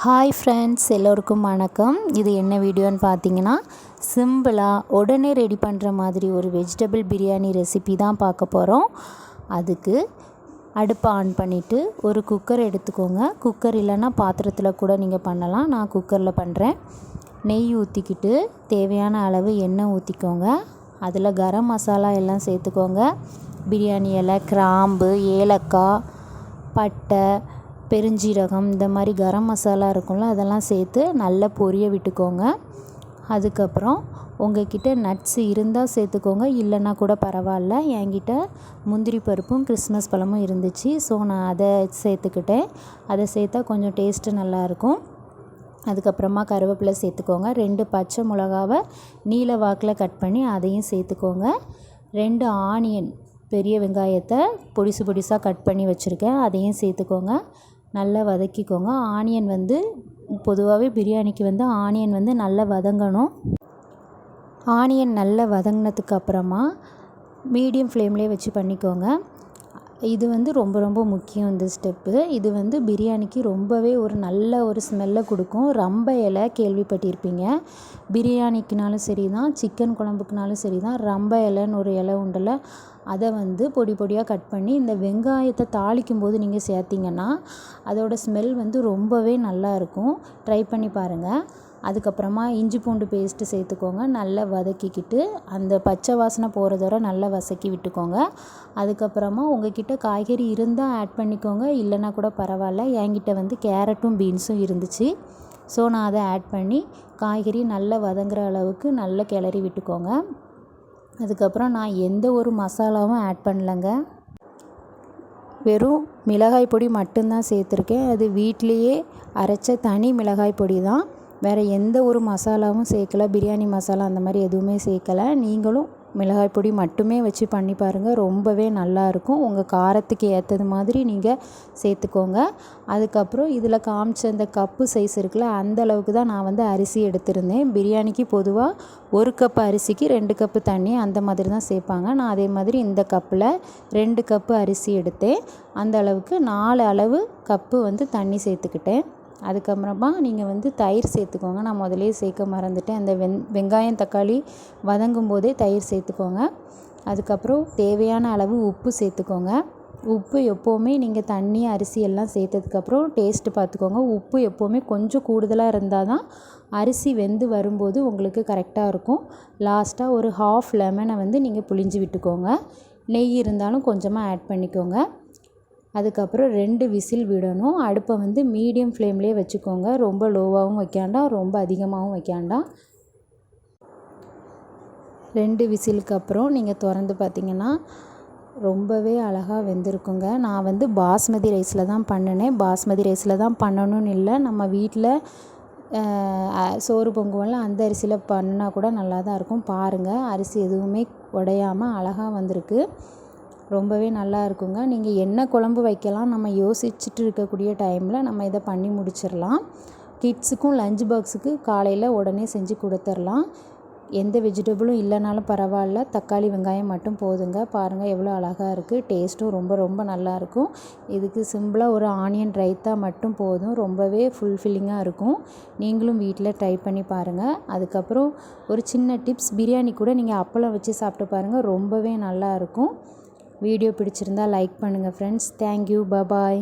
Hi friends எல்லோருக்கும் வணக்கம். இது என்ன வீடியோன்னு பார்த்தீங்கன்னா சிம்பிளாக உடனே ரெடி பண்ணுற மாதிரி ஒரு வெஜிடபிள் பிரியாணி ரெசிபி தான் பார்க்க போகிறோம் அதுக்கு அடுப்பை ஆன் பண்ணிவிட்டு ஒரு குக்கர் எடுத்துக்கோங்க. குக்கர் இல்லைன்னா பாத்திரத்தில் கூட நீங்கள் பண்ணலாம். நான் குக்கரில் பண்ணுறேன் நெய் ஊற்றிக்கிட்டு தேவையான அளவு எண்ணெய் ஊற்றிக்கோங்க அதில் கரம் மசாலா எல்லாம் சேர்த்துக்கோங்க. பிரியாணி இலை கிராம்பு ஏலக்காய் பட்டை பெருஞ்சீரகம் இந்த மாதிரி கரம் மசாலா இருக்கும்ல அதெல்லாம் சேர்த்து நல்லா பொரிய விட்டுக்கோங்க. அதுக்கப்புறம் உங்கக்கிட்ட நட்ஸ் இருந்தால் சேர்த்துக்கோங்க இல்லைன்னா கூட பரவாயில்ல. என்கிட்ட முந்திரி பருப்பும் கிறிஸ்மஸ் பழமும் இருந்துச்சு. ஸோ நான் அதை சேர்த்துக்கிட்டேன். அதை சேர்த்தா கொஞ்சம் டேஸ்ட்டு நல்லாயிருக்கும் அதுக்கப்புறமா கருவேப்பிலை சேர்த்துக்கோங்க. ரெண்டு பச்சை மிளகாவை நீல வாக்கில் கட் பண்ணி அதையும் சேர்த்துக்கோங்க. ரெண்டு ஆனியன் பெரிய வெங்காயத்தை பொடிசு பொடிசாக கட் பண்ணி வச்சுருக்கேன். அதையும் சேர்த்துக்கோங்க. நல்லா வதக்கிக்கோங்க. ஆனியன் வந்து பொதுவாகவே பிரியாணிக்கு வந்து ஆனியன் வந்து நல்லா வதங்கணும். ஆனியன் நல்லா வதங்கினதுக்கு அப்புறமா மீடியம் ஃப்ளேம்லேயே வச்சு பண்ணிக்கோங்க. இது வந்து ரொம்ப ரொம்ப முக்கியம் இந்த ஸ்டெப்பு. இது வந்து பிரியாணிக்கு ரொம்பவே ஒரு நல்ல ஒரு ஸ்மெல்லை கொடுக்கும். ரம்ப இலை கேள்விப்பட்டிருப்பீங்க. பிரியாணிக்குனாலும் சரி தான் சிக்கன் குழம்புக்குனாலும் சரி தான் ரம்ப இலைன்னு ஒரு இலை உண்டில் அதை வந்து பொடி பொடியாக கட் பண்ணி இந்த வெங்காயத்தை தாளிக்கும் போது நீங்கள் சேர்த்திங்கன்னா அதோடய ஸ்மெல் வந்து ரொம்பவே நல்லாயிருக்கும் ட்ரை பண்ணி பாருங்கள் அதுக்கப்புறமா இஞ்சி பூண்டு பேஸ்ட்டு சேர்த்துக்கோங்க. நல்லா வதக்கிக்கிட்டு அந்த பச்சை வாசனை போகிறது வரை நல்லா வதக்கி விட்டுக்கோங்க. அதுக்கப்புறமா உங்கள்கிட்ட காய்கறி இருந்தால் ஆட் பண்ணிக்கோங்க. இல்லைன்னா கூட பரவாயில்ல. என்கிட்ட வந்து கேரட்டும் பீன்ஸும் இருந்துச்சு. ஸோ நான் அதை ஆட் பண்ணி காய்கறி நல்லா வதங்குற அளவுக்கு நல்லா கிளறி விட்டுக்கோங்க. அதுக்கப்புறம் நான் எந்த ஒரு மசாலாவும் ஆட் பண்ணலைங்க. வெறும் மிளகாய் பொடி மட்டும்தான் சேர்த்துருக்கேன். அது வீட்லேயே அரைச்ச தனி மிளகாய் பொடி தான். வேறு எந்த ஒரு மசாலாவும் சேர்க்கல. பிரியாணி மசாலா அந்த மாதிரி எதுவுமே சேர்க்கல. நீங்களும் மிளகாய் பொடி மட்டுமே வச்சு பண்ணி பாருங்கள் ரொம்பவே நல்லாயிருக்கும் உங்கள் காரத்துக்கு ஏற்றது மாதிரி நீங்கள் சேர்த்துக்கோங்க. அதுக்கப்புறம் இதில் காமிச்ச அந்த கப்பு சைஸ் இருக்குல்ல அந்த அளவுக்கு தான் நான் வந்து அரிசி எடுத்திருந்தேன். பிரியாணிக்கு பொதுவாக ஒரு கப்பு அரிசிக்கு ரெண்டு கப்பு தண்ணி அந்த மாதிரி தான் சேர்ப்பாங்க. நான் அதே மாதிரி இந்த கப்பில் ரெண்டு கப்பு அரிசி எடுத்தேன். அந்த அளவுக்கு நாலு அளவு கப்பு வந்து தண்ணி சேர்த்துக்கிட்டேன். அதுக்கப்புறமா நீங்கள் வந்து தயிர் சேர்த்துக்கோங்க. நான் முதலே சேர்க்க மறந்துட்டேன். அந்த வெந் வெங்காயம் தக்காளி வதங்கும் போதே தயிர் சேர்த்துக்கோங்க. அதுக்கப்புறம் தேவையான அளவு உப்பு சேர்த்துக்கோங்க. உப்பு எப்போவுமே நீங்கள் தண்ணி அரிசி எல்லாம் சேர்த்ததுக்கப்புறம் டேஸ்ட்டு பார்த்துக்கோங்க. உப்பு எப்போவுமே கொஞ்சம் கூடுதலாக இருந்தால் தான் அரிசி வெந்து வரும்போது உங்களுக்கு கரெக்டாக இருக்கும். லாஸ்ட்டாக ஒரு ஹாஃப் லெமனை வந்து நீங்கள் புழிஞ்சு விட்டுக்கோங்க. நெய் இருந்தாலும் கொஞ்சமாக ஆட் பண்ணிக்கோங்க. அதுக்கப்புறம் ரெண்டு விசில் விடணும். அடுப்பை வந்து மீடியம் ஃப்ளேம்லேயே வச்சுக்கோங்க. ரொம்ப லோவாகவும் வைக்காண்டாம் ரொம்ப அதிகமாகவும் வைக்காண்டாம் ரெண்டு விசிலுக்கு அப்புறம் நீங்கள் திறந்து பார்த்தீங்கன்னா ரொம்பவே அழகாக வெந்திருக்குங்க. நான் வந்து பாஸ்மதி ரைஸில் தான் பண்ணினேன். பாஸ்மதி ரைஸில் தான் பண்ணணும்னு இல்லை. நம்ம வீட்டில் சோறு பொங்குவெல்லாம் அந்த அரிசியில் பண்ணால் கூட நல்லா தான் இருக்கும். பாருங்கள் அரிசி எதுவுமே உடையாமல் அழகாக வந்திருக்கு. ரொம்பவே நல்லா இருக்குங்க. நீங்கள் என்ன குழம்பு வைக்கலாம் நம்ம யோசிச்சுட்டு இருக்கக்கூடிய டைமில் நம்ம இதை பண்ணி முடிச்சிடலாம். கிட்ஸுக்கும் லஞ்ச் பாக்ஸுக்கு காலையில் உடனே செஞ்சு கொடுத்துர்லாம் எந்த வெஜிடபிளும் இல்லைனாலும் பரவாயில்ல. தக்காளி வெங்காயம் மட்டும் போதுங்க. பாருங்கள் எவ்வளோ அழகாக இருக்குது டேஸ்ட்டும் ரொம்ப ரொம்ப நல்லாயிருக்கும் இதுக்கு சிம்பிளாக ஒரு ஆனியன் ரைத்தா மட்டும் போதும். ரொம்பவே ஃபுல்ஃபில்லிங்காக இருக்கும். நீங்களும் வீட்டில் ட்ரை பண்ணி பாருங்கள் அதுக்கப்புறம் ஒரு சின்ன டிப்ஸ் பிரியாணி கூட நீங்கள் அப்பளம் வச்சு சாப்பிட்டு பாருங்கள் ரொம்பவே நல்லாயிருக்கும் வீடியோ பிடிச்சிருந்தா லைக் பண்ணுங்கள் ஃப்ரெண்ட்ஸ் தேங்க்யூ பபாய்